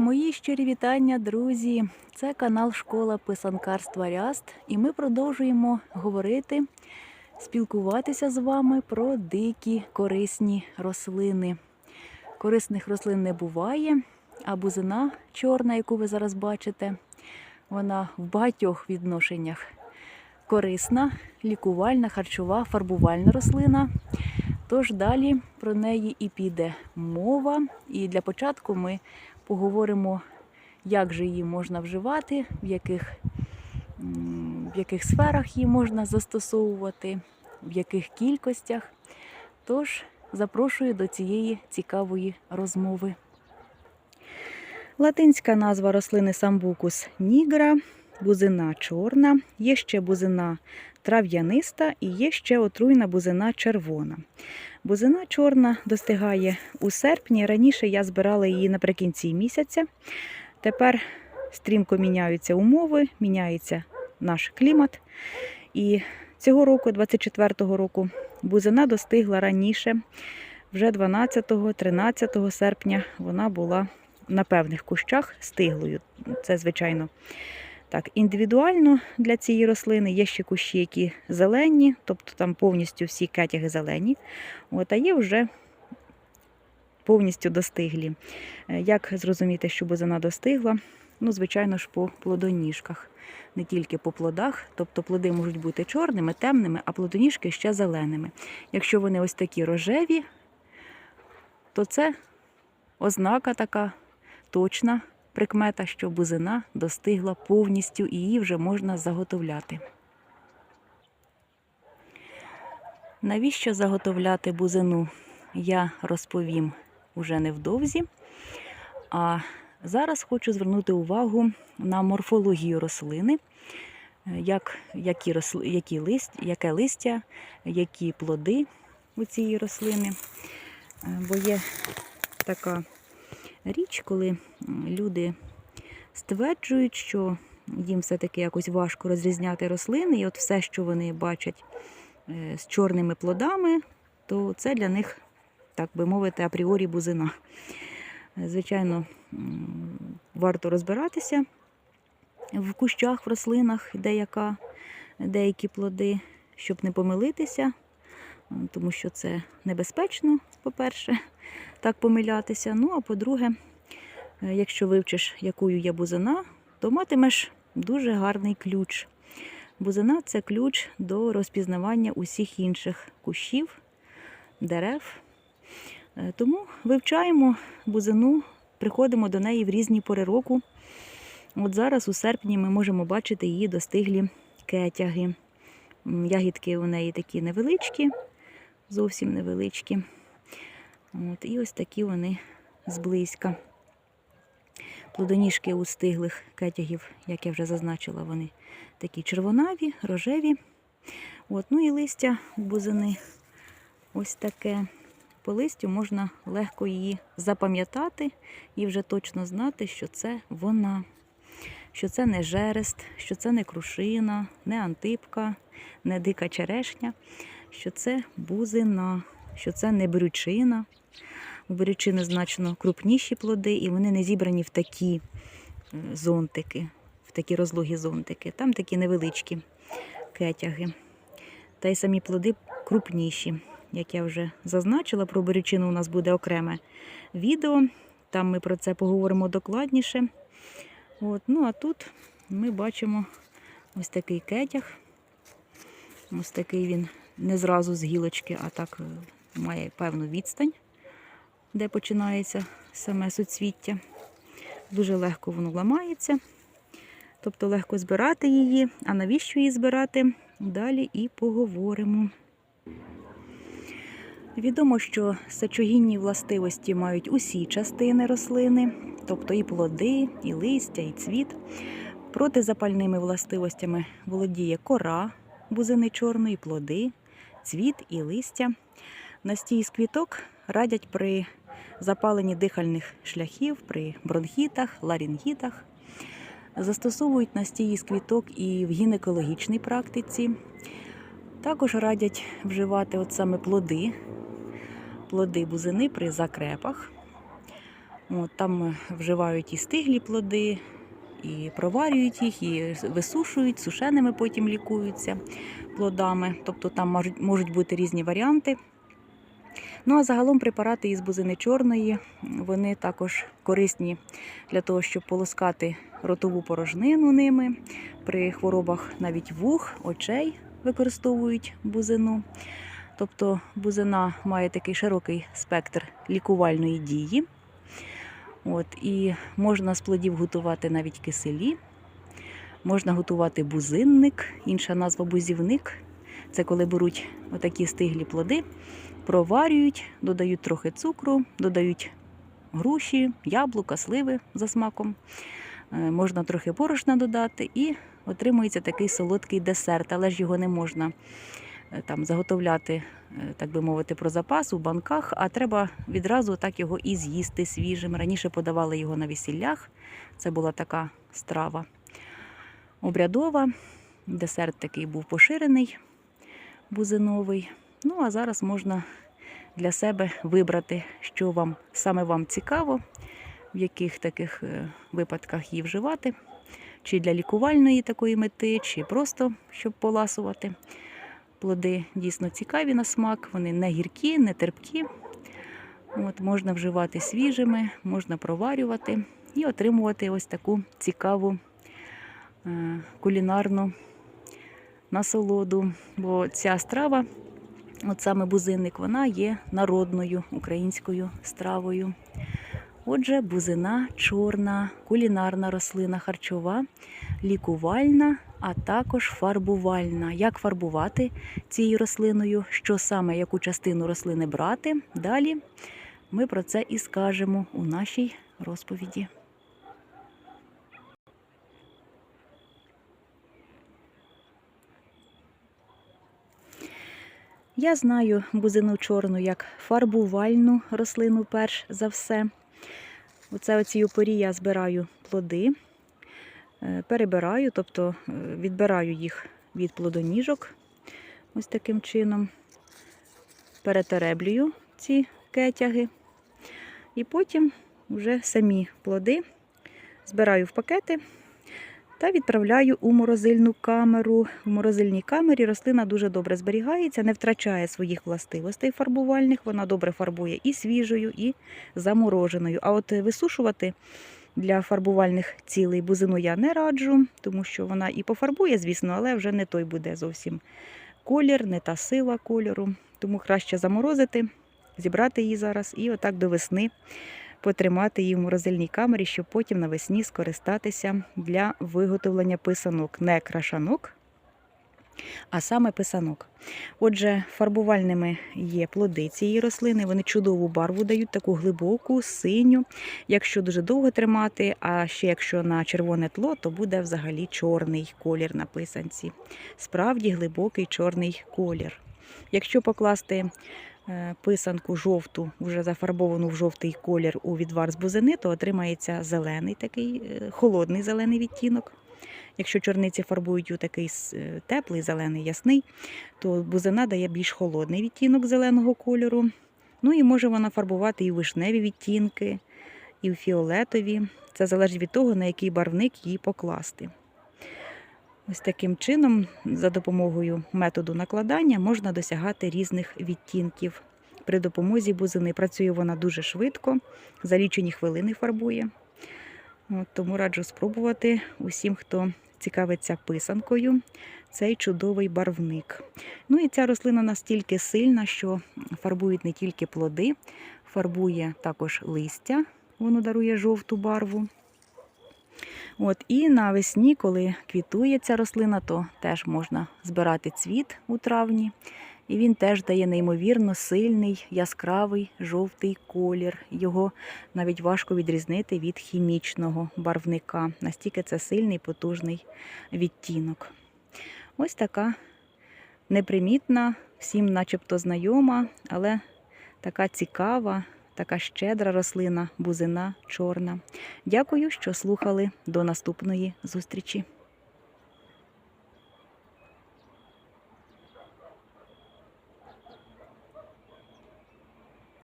Мої щирі вітання, друзі! Це канал Школа писанкарства Ряст, і ми продовжуємо говорити, спілкуватися з вами про дикі корисні рослини. Корисних рослин не буває, а бузина чорна, яку ви зараз бачите, вона в багатьох відношеннях корисна, лікувальна, харчова, фарбувальна рослина. Тож далі про неї і піде мова. І для початку ми поговоримо, як же її можна вживати, в яких, в яких сферах її можна застосовувати, в яких кількостях. Тож запрошую до цієї цікавої розмови. Латинська назва рослини самбукус нігра, бузина чорна, є ще бузина трав'яниста і є ще отруйна бузина червона. Бузина чорна достигає у серпні. Раніше я збирала її наприкінці місяця. Тепер стрімко міняються умови, міняється наш клімат. І цього року, 24-го року, бузина достигла раніше, вже 12-13 серпня вона була на певних кущах стиглою. Це, звичайно, так, індивідуально для цієї рослини є ще кущі, які зелені, тобто там повністю всі кетяги зелені. От, а є вже повністю достиглі. Е, Як зрозуміти, що бузина достигла? Ну, звичайно ж, по плодоніжках, не тільки по плодах. Тобто плоди можуть бути чорними, темними, а плодоніжки ще зеленими. Якщо вони ось такі рожеві, то це ознака така точна прикмета, що бузина достигла повністю і її вже можна заготовляти. Навіщо заготовляти бузину, я розповім уже невдовзі. А зараз хочу звернути увагу на морфологію рослини, як, які, росли, які лист, яке листя, які плоди у цієї рослини. Е, Бо є така річ, коли люди стверджують, що їм все-таки якось важко розрізняти рослини, і от все, що вони бачать е, з чорними плодами, то це для них, так би мовити, апріорі бузина. Звичайно, варто розбиратися в кущах, в рослинах, де яка, деякі плоди, щоб не помилитися, тому що це небезпечно, по-перше, так помилятися. Ну, а по-друге, е, якщо вивчиш, якою є бузина, то матимеш дуже гарний ключ. Бузина це ключ до розпізнавання усіх інших кущів, дерев. Е, Тому вивчаємо бузину, приходимо до неї в різні пори року. От зараз у серпні ми можемо бачити її достиглі кетяги. Ягідки у неї такі невеличкі, зовсім невеличкі. От, і ось такі вони зблизька. Плодоніжки у стиглих кетягів, як я вже зазначила, вони такі червонаві, рожеві. От, ну і листя бузини ось таке. По листю можна легко її запам'ятати і вже точно знати, що це вона, що це не жерест, що це не крушина, не антипка, не дика черешня, що це бузина, що це не брючина. У беречини значно крупніші плоди, і вони не зібрані в такі е, зонтики, в такі розлогі зонтики. Там такі невеличкі кетяги. Та й самі плоди крупніші. Як я вже зазначила, про беречину у нас буде окреме відео. Там ми про це поговоримо докладніше. От. Ну а тут ми бачимо ось такий кетяг. Ось такий він не зразу з гілочки, а так е, має певну відстань де починається саме суцвіття. Дуже легко воно ламається, тобто легко збирати її. А навіщо її збирати? Далі і поговоримо. Відомо, що сечогінні властивості мають усі частини рослини, тобто і плоди, і листя, і цвіт. Протизапальними властивостями володіє кора бузини чорної, плоди, цвіт і листя. Настій з квіток радять при запаленні дихальних шляхів, при бронхітах, ларінгітах. Застосовують настії з квіток і в гінекологічній практиці. Також радять вживати от саме плоди, плоди бузини при закрепах. От, там е, вживають і стиглі плоди, і проварюють їх, і висушують, сушеними потім лікуються плодами. Тобто там можуть, можуть бути різні варіанти. Ну а загалом препарати із бузини чорної вони також корисні для того, щоб полоскати ротову порожнину ними. При хворобах навіть вух, очей використовують бузину. Тобто бузина має такий широкий спектр лікувальної дії. От, І можна з плодів готувати навіть киселі, можна готувати бузинник, інша назва бузівник. Це коли беруть отакі стиглі плоди, проварюють, додають трохи цукру, додають груші, яблука, сливи за смаком. Е, Можна трохи борошна додати і отримується такий солодкий десерт, але ж його не можна е, там заготовляти, е, так би мовити, про запас у банках, а треба відразу так його і з'їсти свіжим. Раніше подавали його на весіллях. Це була така страва обрядова. Десерт такий був поширений, бузиновий. Ну, а зараз можна для себе вибрати, що вам саме вам цікаво, в яких таких е, випадках її вживати, чи для лікувальної такої мети, чи просто щоб поласувати. Плоди дійсно цікаві на смак, вони не гіркі, не терпкі. От, можна вживати свіжими, можна проварювати і отримувати ось таку цікаву кулінарну насолоду. Бо ця страва, от саме бузинник, вона є народною українською стравою. Отже, бузина чорна, кулінарна рослина харчова, лікувальна, а також фарбувальна. Як фарбувати цією рослиною, що саме яку частину рослини брати? Далі ми про це і скажемо у нашій розповіді. Я знаю бузину чорну як фарбувальну рослину, перш за все. Оце оцій порі я збираю плоди, е, перебираю, тобто е, відбираю їх від плодоніжок ось таким чином. Перетереблюю ці кетяги. І потім вже самі плоди збираю в пакети та відправляю у морозильну камеру. В морозильній камері рослина дуже добре зберігається, не втрачає своїх властивостей фарбувальних. Вона добре фарбує і свіжою, і замороженою. А от висушувати для фарбувальних цілей бузину я не раджу, тому що вона і пофарбує, звісно, але вже не той буде зовсім колір, не та сила кольору. Тому краще заморозити, зібрати її зараз і отак до весни потримати її в морозильній камері, щоб потім навесні скористатися для виготовлення писанок, не крашанок, а саме писанок. Отже, фарбувальними є плоди цієї рослини, вони чудову барву дають, таку глибоку, синю. Якщо дуже довго тримати, а ще якщо на червоне тло, то буде взагалі чорний колір на писанці. Справді глибокий чорний колір. Якщо покласти е, писанку жовту, вже зафарбовану в жовтий колір у відвар з бузини, то отримається зелений такий е, холодний зелений відтінок. Якщо чорниці фарбують у такий е, теплий, зелений, ясний, то бузина дає більш холодний відтінок зеленого кольору. Ну і може вона фарбувати і вишневі відтінки, і фіолетові. Це залежить від того, на який барвник її покласти. Ось таким чином, за допомогою методу накладання, можна досягати різних відтінків. При допомозі бузини працює вона дуже швидко, за лічені хвилини фарбує. От, тому раджу спробувати усім, хто цікавиться писанкою, цей чудовий барвник. Ну і ця рослина настільки сильна, що фарбують не тільки плоди, фарбує також листя, воно дарує жовту барву. От, І навесні, коли квітує ця рослина, то теж можна збирати цвіт у травні. І він теж дає неймовірно сильний, яскравий жовтий колір. Його навіть важко відрізнити від хімічного барвника. Настільки це сильний, потужний відтінок. Ось така непримітна, всім начебто знайома, але така цікава, така щедра рослина, бузина чорна. Дякую, що слухали. До наступної зустрічі.